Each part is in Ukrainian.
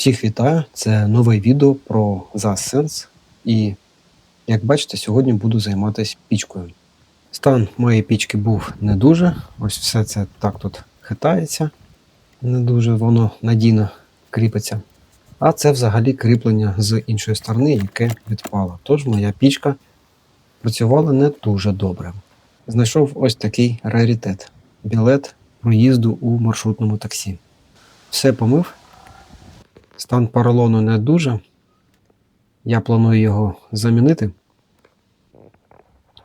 Всіх вітаю! Це нове відео про ZASense. І, як бачите, сьогодні буду займатися пічкою. Стан моєї пічки був не дуже. Ось все це так тут хитається. Не дуже воно надійно кріпиться. А це взагалі кріплення з іншої сторони, яке відпало. Тож моя пічка працювала не дуже добре. Знайшов ось такий раритет білет проїзду у маршрутному таксі. Все помив. Стан поролону не дуже. Я планую його замінити,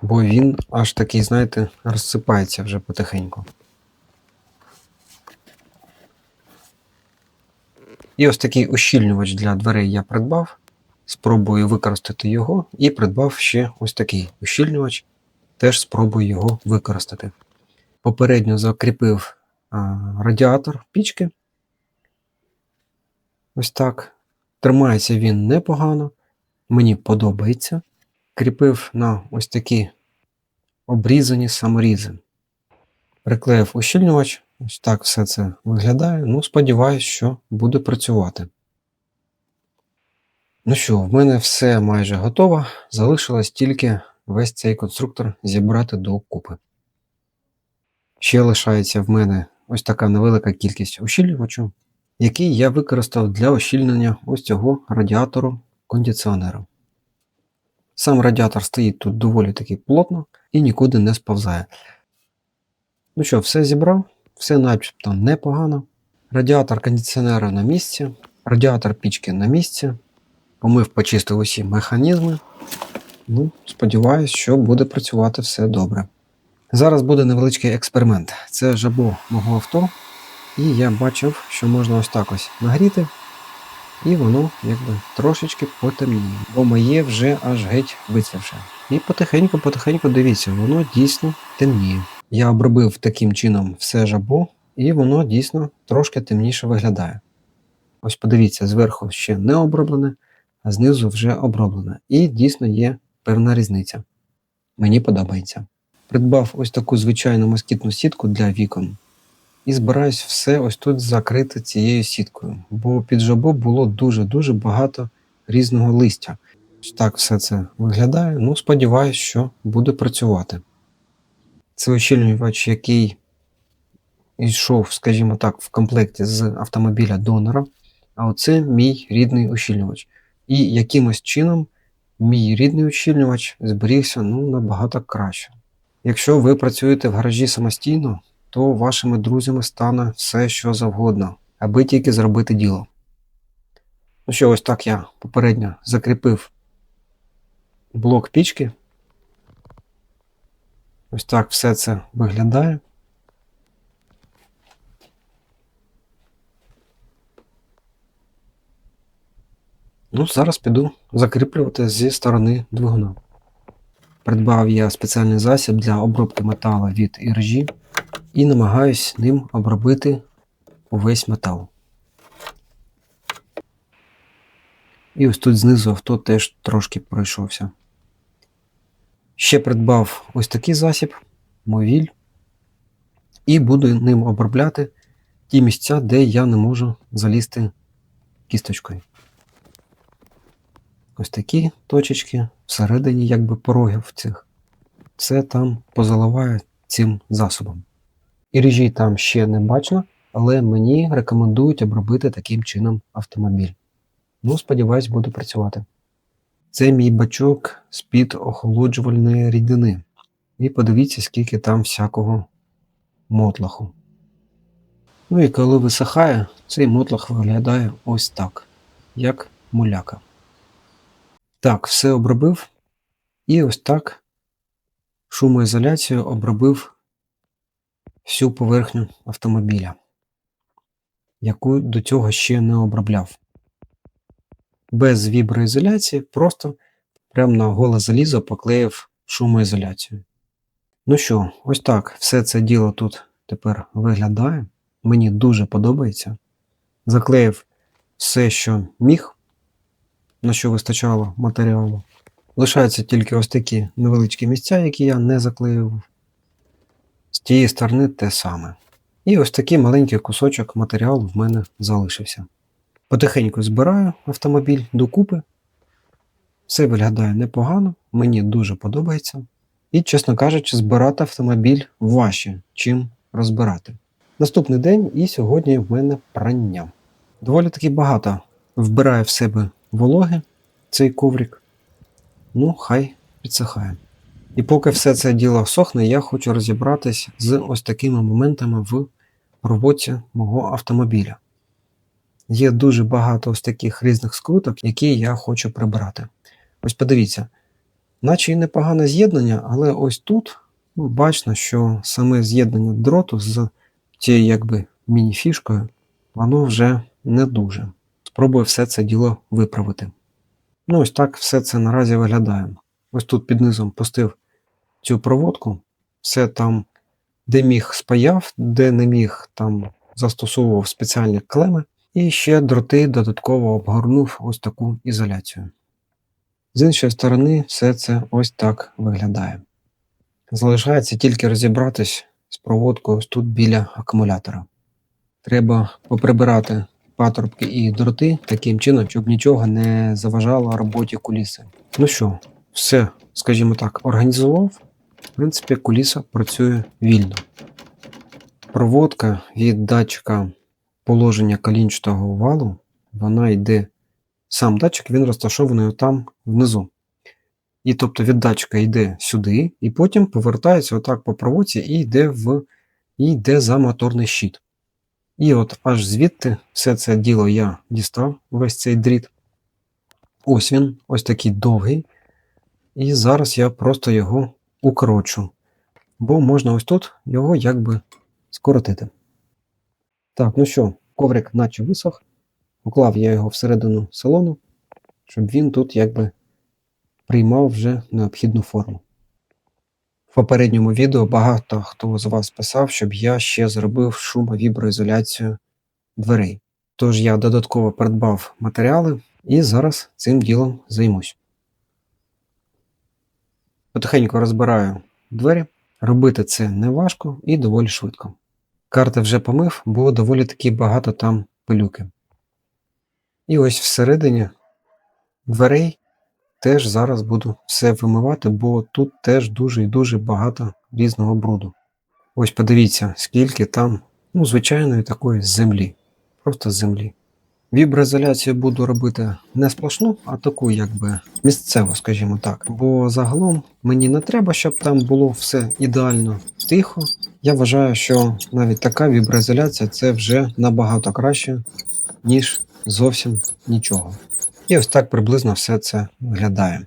бо він аж такий, знаєте, розсипається вже потихеньку. І ось такий ущільнювач для дверей я придбав. Спробую використати його і придбав ще ось такий ущільнювач. Теж спробую його використати. Попередньо закріпив радіатор пічки. Ось так. Тримається він непогано. Мені подобається. Кріпив на ось такі обрізані саморізи. Приклеїв ущільнювач. Ось так все це виглядає. Ну, сподіваюсь, що буде працювати. Ну що, в мене все майже готово. Залишилось тільки весь цей конструктор зібрати до купи. Ще лишається в мене ось така невелика кількість ущільнювачу, який я використав для ощільнення ось цього радіатору кондиціонера. Сам радіатор стоїть тут доволі таки плотно і нікуди не сповзає. Ну що, все зібрав, все начебто непогано. Радіатор кондиціонера на місці, радіатор пічки на місці. Помив, почистив усі механізми. Ну, сподіваюсь, що буде працювати все добре. Зараз буде невеличкий експеримент. Це жабо мого авто, і я бачив, що можна ось так ось нагріти, і воно якби трошечки потемніє, бо моє вже аж геть вицвівше. І потихеньку-потихеньку дивіться, воно дійсно темніє. Я обробив таким чином все жабо, і воно дійсно трошки темніше виглядає. Ось подивіться, зверху ще не оброблене, а знизу вже оброблене. І дійсно є певна різниця. Мені подобається. Придбав ось таку звичайну москітну сітку для вікон. І збираюсь все ось тут закрити цією сіткою, бо під жабо було дуже-дуже багато різного листя. Так все це виглядає. Ну, сподіваюся, що буде працювати. Це ощільнювач, який йшов, скажімо так, в комплекті з автомобіля донора. А оце мій рідний ущільнювач. І якимось чином мій рідний ущільнювач зберігся ну, набагато краще. Якщо ви працюєте в гаражі самостійно, то вашими друзями стане все, що завгодно, аби тільки зробити діло. Ну що, ось так я попередньо закріпив блок пічки. Ось так все це виглядає. Ну, зараз піду закріплювати зі сторони двигуна. Придбав я спеціальний засіб для обробки металу від іржі і намагаюсь ним обробити увесь метал. І ось тут знизу авто теж трошки пройшовся. Ще придбав ось такий засіб, мовіль, і буду ним обробляти ті місця, де я не можу залізти кісточкою. Ось такі точечки всередині якби порогів цих. Це там позаливає цим засобом. І ріжі там ще не бачно, але мені рекомендують обробити таким чином автомобіль. Ну, сподіваюсь, буде працювати. Це мій бачок з-під охолоджувальної рідини. І подивіться, скільки там всякого мотлаху. Ну і коли висихає, цей мотлах виглядає ось так, як муляка. Так, все обробив. І ось так шумоізоляцією обробив всю поверхню автомобіля, яку до цього ще не обробляв. Без віброізоляції, просто прямо на голе залізо поклеїв шумоізоляцію. Ну що, ось так все це діло тут тепер виглядає. Мені дуже подобається. Заклеїв все, що міг на що вистачало матеріалу. Лишаються тільки ось такі невеличкі місця, які я не заклеював. Тієї сторони те саме. І ось такий маленький кусочок матеріалу в мене залишився. Потихеньку збираю автомобіль докупи. Все виглядає непогано, мені дуже подобається. І, чесно кажучи, збирати автомобіль важче, чим розбирати. Наступний день і сьогодні в мене прання. Доволі таки багато вбирає в себе вологи цей коврик. Ну, хай підсихає. І поки все це діло сохне, я хочу розібратись з ось такими моментами в роботі мого автомобіля. Є дуже багато ось таких різних скруток, які я хочу прибрати. Ось подивіться, наче і непогане з'єднання, але ось тут ну, бачно, що саме з'єднання дроту з цією якби міні-фішкою, воно вже не дуже. Спробую все це діло виправити. Ну, ось так все це наразі виглядає. Ось тут під низом пустив цю проводку, все там, де міг спаяв, де не міг, там застосовував спеціальні клеми, і ще дроти додатково обгорнув ось таку ізоляцію. З іншої сторони, все це ось так виглядає. Залишається тільки розібратись з проводкою ось тут біля акумулятора. Треба поприбирати патрубки і дроти таким чином, щоб нічого не заважало роботі куліси. Ну що, все, скажімо так, організував. В принципі, куліса працює вільно. Проводка від датчика положення колінчатого валу, вона йде. Сам датчик він розташований там внизу. І тобто від датчика йде сюди, і потім повертається отак по проводці і йде в і йде за моторний щит. І от аж звідти все це діло я дістав, весь цей дріт. Ось він, ось такий довгий. І зараз я просто його укорочу. Бо можна ось тут його якби скоротити. Так, ну що, коврик наче висох. Уклав я його всередину салону, щоб він тут якби приймав вже необхідну форму. В попередньому відео багато хто з вас писав, щоб я ще зробив шумовіброізоляцію дверей. Тож я додатково придбав матеріали і зараз цим ділом займусь. Потихеньку розбираю двері. Робити це не важко і доволі швидко. Карти вже помив, було доволі таки багато там пилюки. І ось всередині дверей теж зараз буду все вимивати, бо тут теж дуже і дуже багато різного бруду. Ось подивіться, скільки там, ну, звичайної такої землі. Просто землі. Віброізоляцію буду робити не сплошну, а таку, якби місцеву, скажімо так. Бо загалом мені не треба, щоб там було все ідеально тихо. Я вважаю, що навіть така віброізоляція це вже набагато краще, ніж зовсім нічого. І ось так приблизно все це виглядає.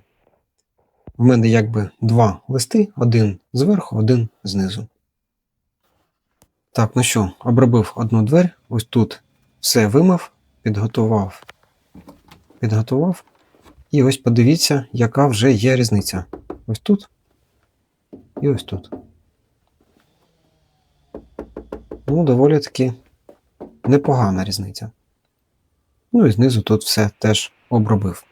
В мене якби два листи, один зверху, один знизу. Так, ну що, обробив одну двері, ось тут все вимив, підготував. Підготував. І ось подивіться, яка вже є різниця. Ось тут і ось тут. Ну, доволі таки непогана різниця. Ну і знизу тут все теж обробив.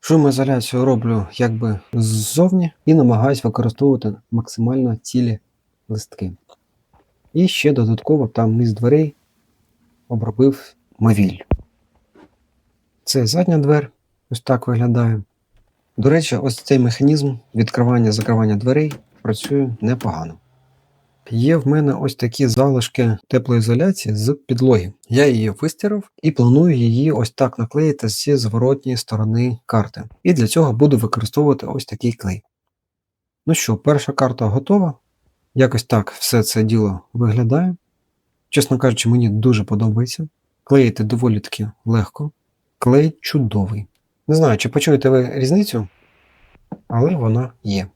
Шумоізоляцію роблю якби ззовні і намагаюсь використовувати максимально цілі листки. І ще додатково там низ дверей обробив мовіль. Це задня двер, ось так виглядає. До речі, ось цей механізм відкривання-закривання дверей працює непогано. Є в мене ось такі залишки теплоізоляції з підлоги. Я її вистирав і планую її ось так наклеїти зі зворотньої сторони карти. І для цього буду використовувати ось такий клей. Ну що, перша карта готова. Якось так все це діло виглядає. Чесно кажучи, мені дуже подобається. Клеїти доволі таки легко. Клей чудовий. Не знаю, чи почуєте ви різницю, але вона є.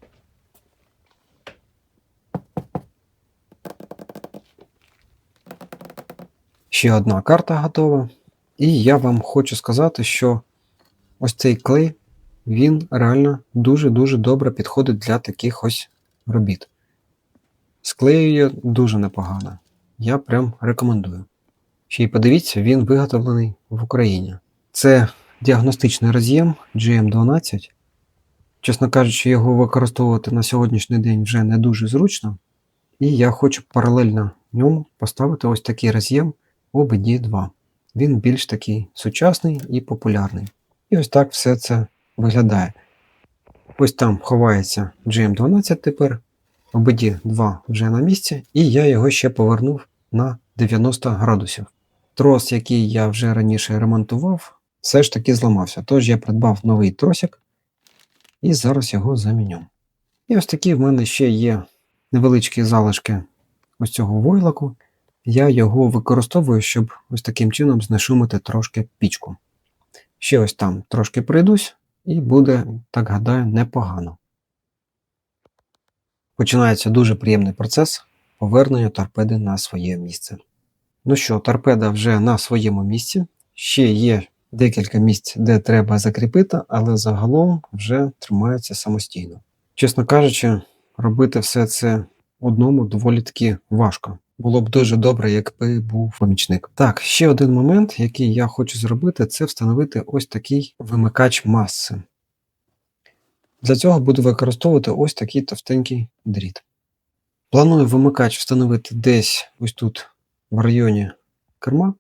Ще одна карта готова. І я вам хочу сказати, що ось цей клей, він реально дуже-дуже добре підходить для таких ось робіт. Склеює дуже непогано. Я прям рекомендую. Ще й подивіться, він виготовлений в Україні. Це діагностичний роз'єм GM12. Чесно кажучи, його використовувати на сьогоднішній день вже не дуже зручно. І я хочу паралельно ньому поставити ось такий роз'єм OBD2. він більш такий сучасний і популярний. І ось так все це виглядає. Ось там ховається GM12 тепер, обиді 2 вже на місці, і я його ще повернув на 90 градусів. Трос, який я вже раніше ремонтував, все ж таки зламався. Тож я придбав новий тросик і зараз його заміню. І ось такі в мене ще є невеличкі залишки ось цього войлоку. Я його використовую, щоб ось таким чином знешумити трошки пічку. Ще ось там трошки пройдусь, і буде, так гадаю, непогано. Починається дуже приємний процес повернення торпеди на своє місце. Ну що, торпеда вже на своєму місці. Ще є декілька місць, де треба закріпити, але загалом вже тримається самостійно. Чесно кажучи, робити все це одному доволі таки важко. Було б дуже добре, якби був помічник. Так, ще один момент, який я хочу зробити, це встановити ось такий вимикач маси. Для цього буду використовувати ось такий товстенький дріт. Планую вимикач встановити десь ось тут, в районі керма,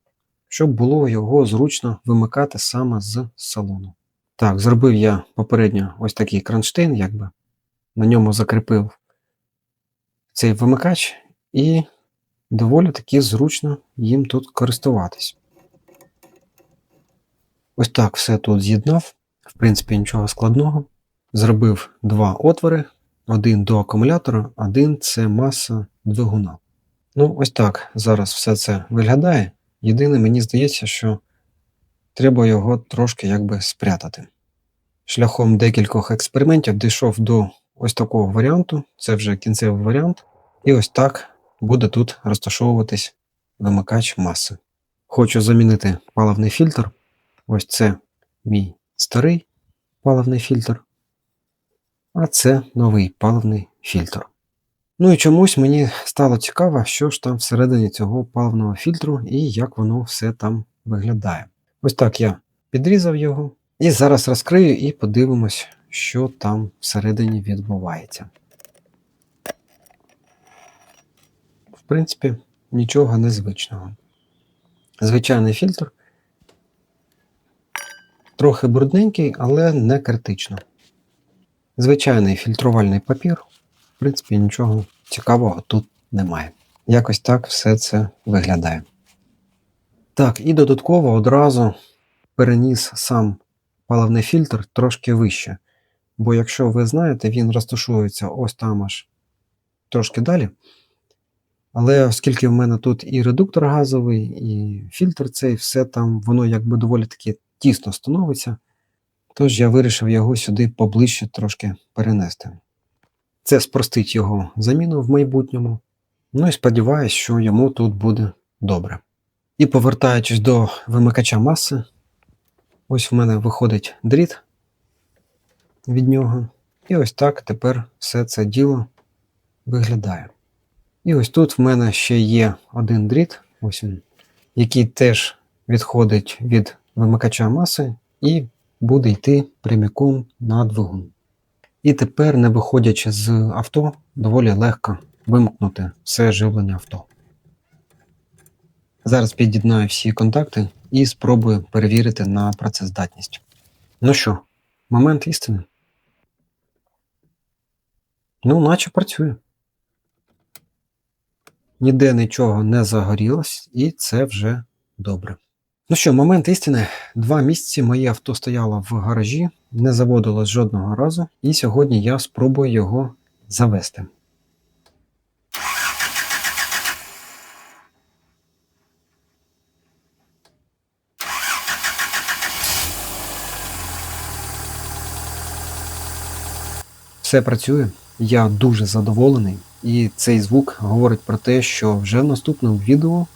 щоб було його зручно вимикати саме з салону. Так, зробив я попередньо ось такий кронштейн, якби. На ньому закріпив цей вимикач і доволі таки зручно їм тут користуватись. Ось так все тут з'єднав, в принципі, нічого складного. Зробив два отвори, один до акумулятора, один це маса двигуна. Ну, ось так зараз все це виглядає. Єдине, мені здається, що треба його трошки якби спрятати. Шляхом декількох експериментів дійшов до ось такого варіанту, це вже кінцевий варіант. І ось так буде тут розташовуватись вимикач маси. Хочу замінити паливний фільтр. Ось це мій старий паливний фільтр. А це новий паливний фільтр. Ну і чомусь мені стало цікаво, що ж там всередині цього паливного фільтру і як воно все там виглядає. Ось так я підрізав його. І зараз розкрию і подивимось, що там всередині відбувається. В принципі, нічого незвичного. Звичайний фільтр. Трохи брудненький, але не критично. Звичайний фільтрувальний папір. В принципі, нічого цікавого тут немає. Якось так все це виглядає. Так, і додатково одразу переніс сам паливний фільтр трошки вище. Бо, якщо ви знаєте, він розташується ось там аж трошки далі. Але оскільки в мене тут і редуктор газовий, і фільтр цей, все там, воно якби доволі таки тісно становиться. Тож я вирішив його сюди поближче трошки перенести. Це спростить його заміну в майбутньому. Ну і сподіваюся, що йому тут буде добре. І повертаючись до вимикача маси, ось в мене виходить дріт від нього. І ось так тепер все це діло виглядає. І ось тут в мене ще є один дріт, ось він, який теж відходить від вимикача маси і буде йти прямиком на двигун. І тепер, не виходячи з авто, доволі легко вимкнути все живлення авто. Зараз під'єднаю всі контакти і спробую перевірити на працездатність. Ну що, момент істини. Ну, наче працює. Ніде нічого не загорілось, і це вже добре. Ну що, момент істини. Два місяці моє авто стояло в гаражі, не заводилось жодного разу, і сьогодні я спробую його завести. Все працює, я дуже задоволений, і цей звук говорить про те, що вже в наступному відео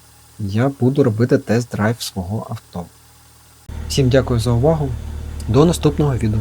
я буду робити тест-драйв свого авто. Всім дякую за увагу. До наступного відео.